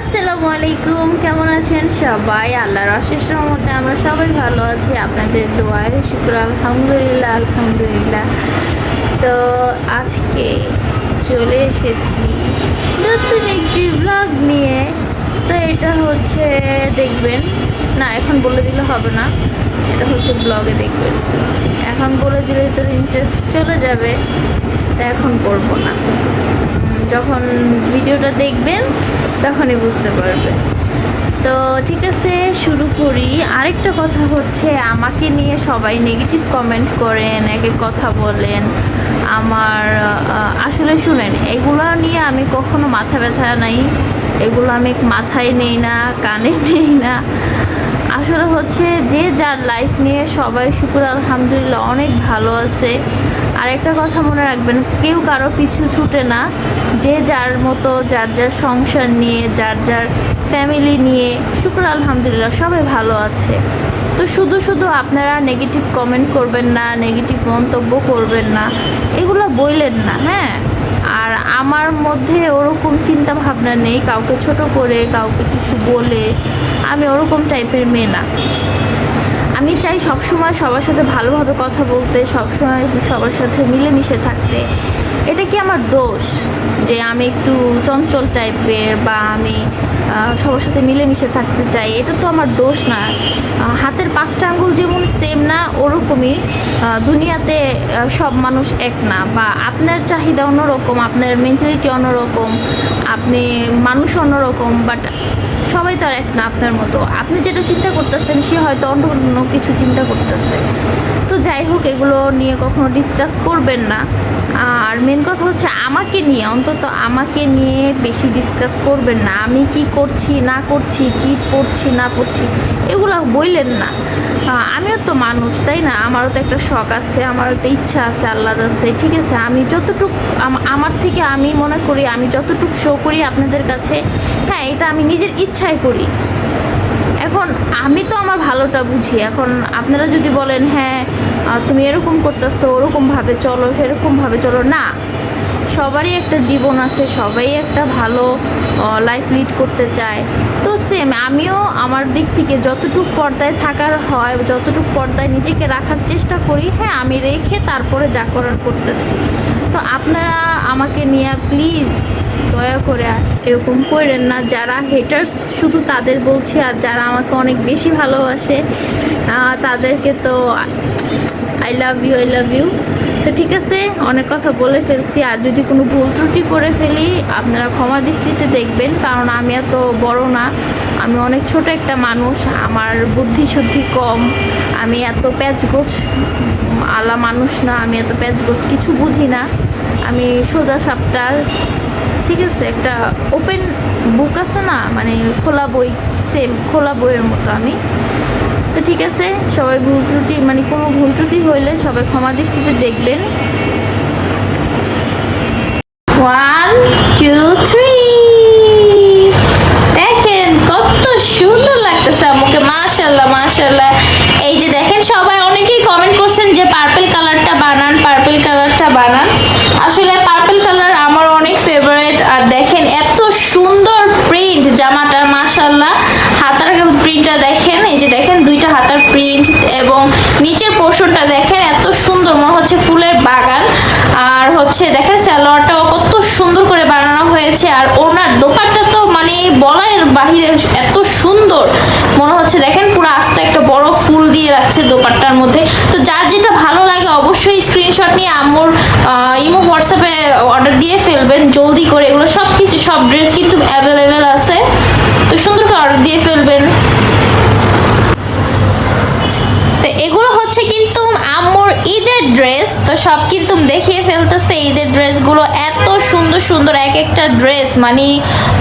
আসসালামু আলাইকুম, কেমন আছেন সবাই? আল্লাহর অশেষ রহমতে আমরা সবাই ভালো আছি, আপনাদের দোয়ায় শুক্র, আলহামদুলিল্লাহ আলহামদুলিল্লাহ। তো আজকে চলে এসেছি নতুন একটি ব্লগ নিয়ে। তো এটা হচ্ছে, দেখবেন, না, এখন বলে দিলে হবে না। এটা হচ্ছে ব্লগে দেখবেন। এখন বলে দিলে তোর ইন্টারেস্ট চলে যাবে, তো এখন করব না। যখন ভিডিওটা দেখবেন তখনই বুঝতে পারবে। তো ঠিক আছে, শুরু করি। আরেকটা কথা হচ্ছে, আমাকে নিয়ে সবাই নেগেটিভ কমেন্ট করেন এক এক কথা বলেন। আমার আসলে শুনেন, এগুলো নিয়ে আমি কখনো মাথা ব্যথা নাই। এগুলো আমি মাথায় নেই না, কানে নেই না। আসলে হচ্ছে, যে যার লাইফ নিয়ে সবাই শুকুর, আলহামদুলিল্লাহ, অনেক ভালো আছে। আর একটা কথা মনে রাখবেন, কেউ কারও পিছু ছুটে না। যে যার মতো, যার যার সংসার নিয়ে, যার যার ফ্যামিলি নিয়ে, শুক্র আলহামদুলিল্লাহ সবাই ভালো আছে। তো শুধু শুধু আপনারা নেগেটিভ কমেন্ট করবেন না নেগেটিভ মন্তব্য করবেন না, এগুলো বললেন না হ্যাঁ? আর আমার মধ্যে ওরকম চিন্তা ভাবনা নেই, কাউকে ছোট করে, কাউকে কিছু বলে, আমি ওরকম টাইপের মেয়ে না। আমি চাই সবসময় সবার সাথে ভালোভাবে কথা বলতে, সবসময় সবার সাথে মিলেমিশে থাকতে। এটা কি আমার দোষ? যে আমি একটু চঞ্চল টাইপের বা আমি সবার সাথে মিলেমিশে থাকতে চাই, এটা তো আমার দোষ না। হাতের পাঁচটা আঙ্গুল যেমন সেম না, ওরকমই দুনিয়াতে সব মানুষ এক না। বা আপনার চাহিদা অন্যরকম, আপনার মেন্টালিটি অন্যরকম, আপনি মানুষ অন্যরকম বাট সবাই তো আর এক না আপনার মতো। আপনি যেটা চিন্তা করতেছেন, সে হয়তো অন্য অন্য কিছু চিন্তা করতেছে। তো যাই হোক, এগুলো নিয়ে কখনো ডিসকাস করবেন না। আর মেন কথা হচ্ছে আমাকে নিয়ে, অন্তত আমাকে নিয়ে বেশি ডিসকাস করবেন না। আমি কি করছি, না করছি, কি পড়ছি, না পড়ছি, এগুলো বললেন না। আমিও তো মানুষ, তাই না? আমারও তো একটা শখ আছে, আমারও একটা ইচ্ছা আছে, আল্লাহ আছে ঠিক আছে? আমি যতটুক আমার থেকে আমি মনে করি, আমি যতটুক শো করি আপনাদের কাছে হ্যাঁ এটা আমি নিজের ইচ্ছায় করি। এখন আমি তো আমার ভালোটা বুঝি, এখন আপনারা যদি বলেন হ্যাঁ তুমি এরকম করতেছো, ওরকমভাবে চলো, সেরকমভাবে চলো, না। সবারই একটা জীবন আছে, সবাই একটা ভালো লাইফ লিড করতে চায়। তো সেম আমিও আমার দিক থেকে যতটুক পর্দায় থাকার হয়, যতটুক পর্দায় নিজেকে রাখার চেষ্টা করি হ্যাঁ আমি রেখে তারপরে যা করার করতেছি। তো আপনারা আমাকে নিয়ে প্লিজ দয়া করে এরকম করেন না, যারা হেটার্স শুধু তাদের বলছি, আর যারা আমাকে অনেক বেশি ভালোবাসে তাদেরকে তো I love you I love you তো ঠিক আছে, অনেক কথা বলে ফেলছি। আর যদি কোনো ভুল ত্রুটি করে ফেলি, আপনারা ক্ষমা দৃষ্টিতে দেখবেন, কারণ আমি এত বড় না। আমি অনেক ছোট একটা মানুষ, আমার বুদ্ধি শুদ্ধি কম। আমি এত প্যাচগোছ আলা মানুষ না, আমি এত প্যাচগোছ কিছু বুঝি না। আমি সোজা সাপটা, ঠিক আছে, একটা ওপেন বুক আছে না মানে খোলা বই সেম খোলা বইয়ের মতো আমি। তো ঠিক আছে, সবাই ভুল ত্রুটি মানে কোনো ভুল ত্রুটি হইলে সবাই ক্ষমা দৃষ্টিতে দেখবেন। ওয়ান টু থ্রি দেখেন কত সুন্দর লাগতেছে আমাকে মাশাল্লাহ মাশাল্লাহ এই যে দেখেন, সবাই অনেকেই কমেন্ট করছেন যে পার্পল কালারটা বানান পার্পল কালারটা বানান। প্রিন্টটা দেখেন, এই যে দেখেন দুইটা হাতার প্রিন্ট এবং নিচের পোর্শনটা দেখেন, এত সুন্দর, মনে হচ্ছে ফুলের বাগান। আর হচ্ছে দেখেন স্যালোয়ারটাও কত সুন্দর করে বানানো হয়েছে, আর ওনার দোপাট্টা তো মানে বলার বাহিরে এত সুন্দর। মনে হচ্ছে দেখেন পুরো আস্ত একটা বড় ফুল দিয়ে রাখছে দোপাট্টার মধ্যে। তো যার যেটা ভালো লাগে অবশ্যই স্ক্রিনশট নিয়ে আম্মুর ইমো হোয়াটসঅ্যাপে অর্ডার দিয়ে ফেলবেন, জলদি করে এগুলো সব কিছু সব ড্রেস কিন্তু অ্যাভেলেবেল আছে। তো সুন্দর করে দিয়ে ফেলবেন। তো এগুলো হচ্ছে ঈদের ড্রেস তো সব কিন্তু দেখিয়ে ফেলতেছে ঈদের ড্রেসগুলো এত সুন্দর সুন্দর এক একটা ড্রেস মানে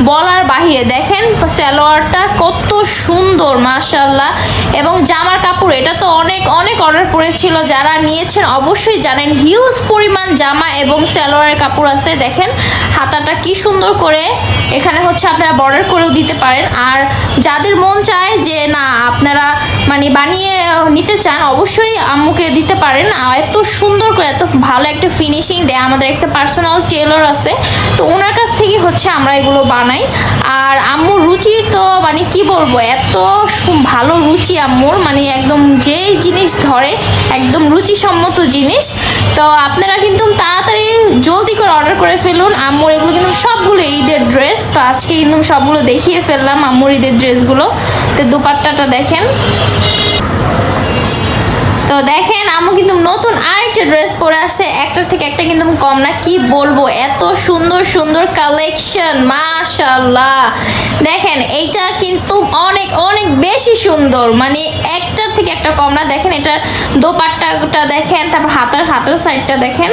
বলার বাহিরে। দেখেন সালোয়ারটা কত সুন্দর মাশাল্লাহ এবং জামার কাপড়, এটা তো অনেক অনেক অর্ডার পড়েছিল। যারা নিয়েছেন অবশ্যই জানেন হিউজ পরিমাণ জামা এবং সালোয়ারের কাপড় আছে। দেখেন, হাতাটা কি সুন্দর করে এখানে হচ্ছে আপনারা বর্ডার করেও দিতে পারেন। আর যাদের মন মানে বানিয়ে নিতে চান, অবশ্যই আম্মুকে দিতে পারেন। এত সুন্দর করে, এত ভালো একটা ফিনিশিং দেয়, আমাদের একটা পার্সোনাল টেলর আছে। তো ওনার কাছ থেকে হচ্ছে আমরা এগুলো বানাই। আর আম্মু রুচি তো মানে কি বলব, এত ভালো রুচি আম্মুর। মানে একদম যেই জিনিস ধরে, একদম রুচিসম্মত জিনিস। তো আপনারা কিন্তু তাড়াতাড়ি জলদি করে অর্ডার করে ফেলুন। আম্মুর এগুলো কিন্তু সবগুলো ঈদের ড্রেস তো আজকে কিন্তু সবগুলো দেখিয়ে ফেললাম আম্মুর ঈদের ড্রেসগুলো তো দুপাট্টাটা দেখেন। তো দেখেন আমি কিন্তু নতুন আরেকটা ড্রেস পরে আসছে। একটা থেকে একটা কিন্তু কম না, কি বলব? এত সুন্দর সুন্দর কালেকশন মাশাল্লাহ দেখেন, এইটা কিন্তু অনেক অনেক বেশি সুন্দর। মানে একটার থেকে একটা কম না। দেখেন এটা দোপাট্টাটা দেখেন, তারপর হাতের হাতের সাইডটা দেখেন।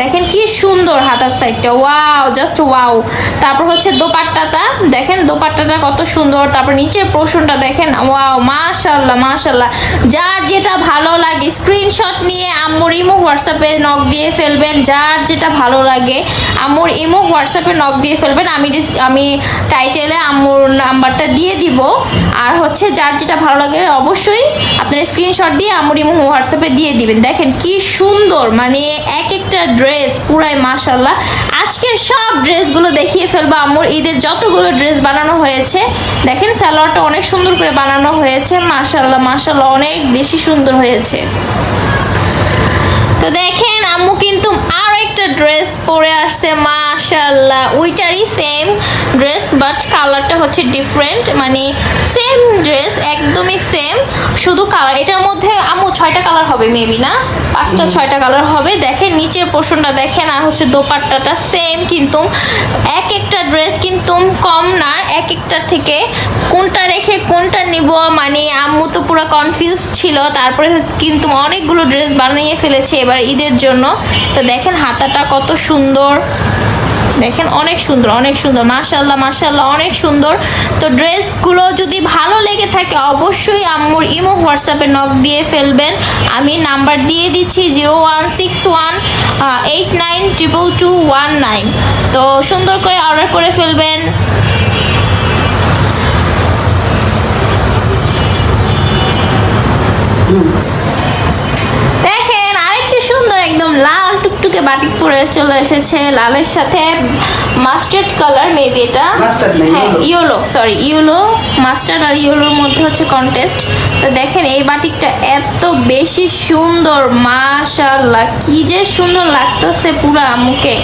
দেখেন কি সুন্দর হাতার সাইডটা ওয়াও জাস্ট ওয়াও তারপর হচ্ছে দোপাট্টাটা। দেখেন দোপাট্টাটা কত সুন্দর। তারপর নিচের পোর্শনটা দেখেন। ওয়াও মাশাল্লাহ মাশাল্লাহ যার যেটা ভালো লাগে স্ক্রিনশট নিয়ে আম্মুর ইমো হোয়াটসঅ্যাপে নক দিয়ে ফেলবেন। যার যেটা ভালো লাগে, আম্মুর ইমো হোয়াটসঅ্যাপে নক দিয়ে ফেলবেন। আমি আমি টাইটেলে আম্মুর নাম্বারটা দিয়ে দিব। আর হচ্ছে যার যেটা ভালো লাগে, অবশ্যই আপনার স্ক্রিনশট দিয়ে আম্মুর ইমো হোয়াটসঅ্যাপে দিয়ে দিবেন। দেখেন কি সুন্দর মানে এক একটা ড্রেস পুরাই মাশাল্লাহ আজকে সব ড্রেসগুলো দেখিয়ে ফেলব, আম্মুর ঈদের যতগুলো ড্রেস বানানো হয়েছে। দেখেন সালোয়ারটা অনেক সুন্দর করে বানানো হয়েছে মাশাল্লাহ মাশাল্লাহ অনেক বেশি সুন্দর হয়েছে। তো দেখেন, আম্মু কিন্তু ড্রেস পরে আসছে মাশাল্লাহ ওইটারই সেম ড্রেস বাট কালারটা হচ্ছে ডিফারেন্ট মানে সেম ড্রেস একদমই সেম শুধু কালার এটার মধ্যে আম্মু ছয়টা কালার হবে মেবি না? পাঁচটা ছয়টা কালার হবে। দেখেন নিচের পোর্শনটা দেখেন আর হচ্ছে দোপাট্টাটা সেম কিন্তু। এক একটা ড্রেস কিন্তু কম না এক একটা থেকে কোনটা রেখে কোনটা নিব মানে আম্মু তো পুরো কনফিউজ ছিল। তারপরে কিন্তু অনেকগুলো ড্রেস বানিয়ে ফেলেছে এবার ঈদের জন্য। তো দেখেন হাতাটা কত সুন্দর। দেখেন, অনেক সুন্দর অনেক সুন্দর। মাশাল্লাহ মাশাল্লাহ অনেক সুন্দর। তো ড্রেসগুলো যদি ভালো লেগে থাকে, অবশ্যই আম্মুর ইমো হোয়াটসঅ্যাপে নক দিয়ে ফেলবেন। আমি নাম্বার দিয়ে দিচ্ছি zero one six one eight nine triple two one nine তো সুন্দর করে অর্ডার করে ফেলবেন। দেখেন আরেকটি সুন্দর একদম টুকটুকে বাটিক পরে চলে এসেছে লালের সাথে মাস্টার্ড কালার মেবি এটা। হ্যাঁ। ইয়েলো। সরি ইয়েলো মাস্টার্ড আর ইয়েলোর মধ্যে হচ্ছে কন্টেস্ট তো দেখেন এই বাটিকটা এত বেশি সুন্দর মাশাল্লাহ কি যে সুন্দর লাগতেছে পুরো মুখে।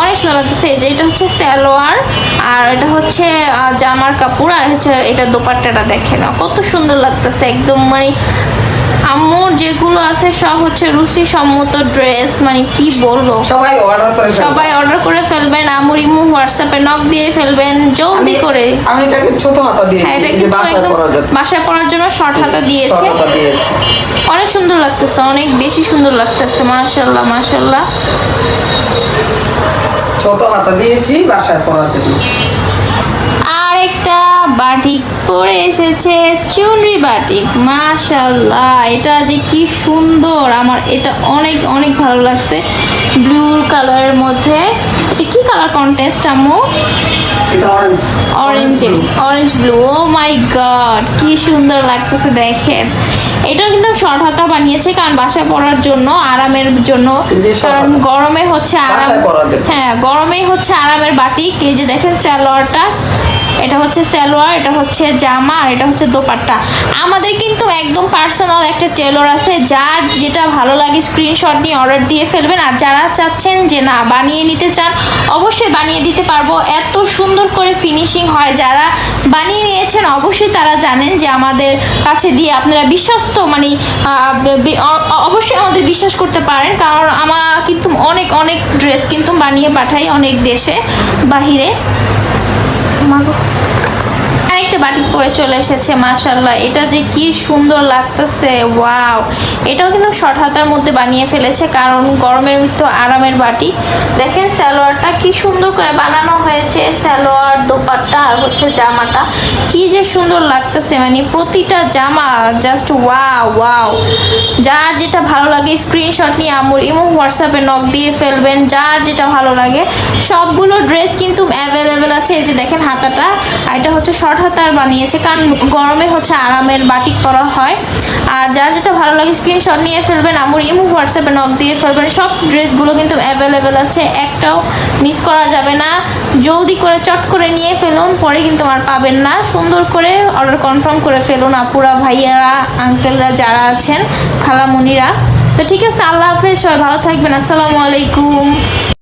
অনেক সুন্দর লাগতেছে যে এটা হচ্ছে সালোয়ার আর এটা হচ্ছে জামার কাপড় আর হচ্ছে এটা দোপাট্টাটা দেখেন। কত সুন্দর লাগতেছে একদম মানে আম্মুর যেগুলো আছে সব হচ্ছে রুচি সম্মত ড্রেস মানে কি বলব? সবাই অর্ডার করে সবাই অর্ডার করে ফেলবেন আমুর ইমু হোয়াটসঅ্যাপে নক দিয়ে ফেলবেন জলদি করে। আমি এটাকে ছোট হাতা দিয়েছি হ্যাঁ এটা কিন্তু একদম বাসায় পরার জন্য শর্ট হাতা দিয়েছে। অনেক সুন্দর লাগতেছে অনেক বেশি সুন্দর লাগতেছে মাশাল্লাহ মাশাল্লাহ ছোট হাতা দিয়েছি বাসায় পরার জন্য। বাটিক পরে এসেছে চুনরি বাটিক মাশাল্লাহ এটা যে কি সুন্দর আমার এটা অনেক অনেক ভালো লাগছে। ব্লু কালারের মধ্যে এটা কি কালার কন্টেস্ট এটা orange orange blue oh my god কি সুন্দর লাগতেছে দেখেন। এটাও কিন্তু শর্ট হাতা বানিয়েছে কারণ বাসায় পরার জন্য আরামের জন্য কারণ গরমে হচ্ছে আরাম। হ্যাঁ গরমেই হচ্ছে আরামের বাটিক এই যে দেখেন সালোয়ারটা এটা হচ্ছে সালোয়ার, এটা হচ্ছে জামা, আর এটা হচ্ছে দোপাট্টা। আমাদের কিন্তু একদম পার্সোনাল একটা টেলর আছে, যার যেটা ভালো লাগে স্ক্রিনশট নিয়ে অর্ডার দিয়ে ফেলবেন। আর যারা চাচ্ছেন যে না, বানিয়ে নিতে চান, অবশ্যই বানিয়ে দিতে পারব। এত সুন্দর করে ফিনিশিং হয়। যারা বানিয়ে নিয়েছেন, অবশ্যই তারা জানেন যে আমাদের কাছে দিয়ে আপনারা বিশ্বস্ত মানে অবশ্যই আমাদের বিশ্বাস করতে পারেন। কারণ আমার কিন্তু অনেক অনেক ড্রেস কিন্তু বানিয়ে পাঠাই অনেক দেশে, বাহিরে। 妈妈抱 আরেকটা বাটিক পরে চলে এসেছে মাশাল্লাহ এটা যে কি সুন্দর লাগতেছে, ওয়াও। এটাও কিন্তু শর্ট হাতার মধ্যে বানিয়ে ফেলেছে, কারণ গরমের তো আরামের বাটি। দেখেন সালোয়ারটা কি সুন্দর করে বানানো হয়েছে, সালোয়ার, দোপাট্টা আর হচ্ছে জামাটা। কি যে সুন্দর লাগতেছে মানে প্রতিটা জামা জাস্ট ওয়াও ওয়াও। যার যেটা ভালো লাগে স্ক্রিনশট নিয়ে আমুর ইমো, হোয়াটসঅ্যাপে নক দিয়ে ফেলবেন যার যেটা ভালো লাগে। সবগুলো ড্রেস কিন্তু অ্যাভেলেবেল আছে, এই যে দেখেন হাতাটা। এটা হচ্ছে শর্ট হাতার বানিয়েছে। কারণ গরমে হচ্ছে আরামের বাটিক করা হয়। আর যার যেটা ভালো লাগে স্ক্রিনশট নিয়ে ফেলবেন আমুর ইমো হোয়াটসঅ্যাপে নক দিয়ে ফেলবেন। সব ড্রেসগুলো কিন্তু অ্যাভেলেবেল আছে। একটাও মিস করা যাবে না। জলদি করে, চট করে নিয়ে ফেলুন, পরে কিন্তু আর পাবেন না। সুন্দর করে অর্ডার কনফার্ম করে ফেলুন, আপুরা, ভাইয়ারা আঙ্কেলরা যারা আছেন, খালামুনিরা। তো ঠিক আছে, আল্লাহ হাফেজ, সবাই ভালো থাকবেন। আসসালামু আলাইকুম।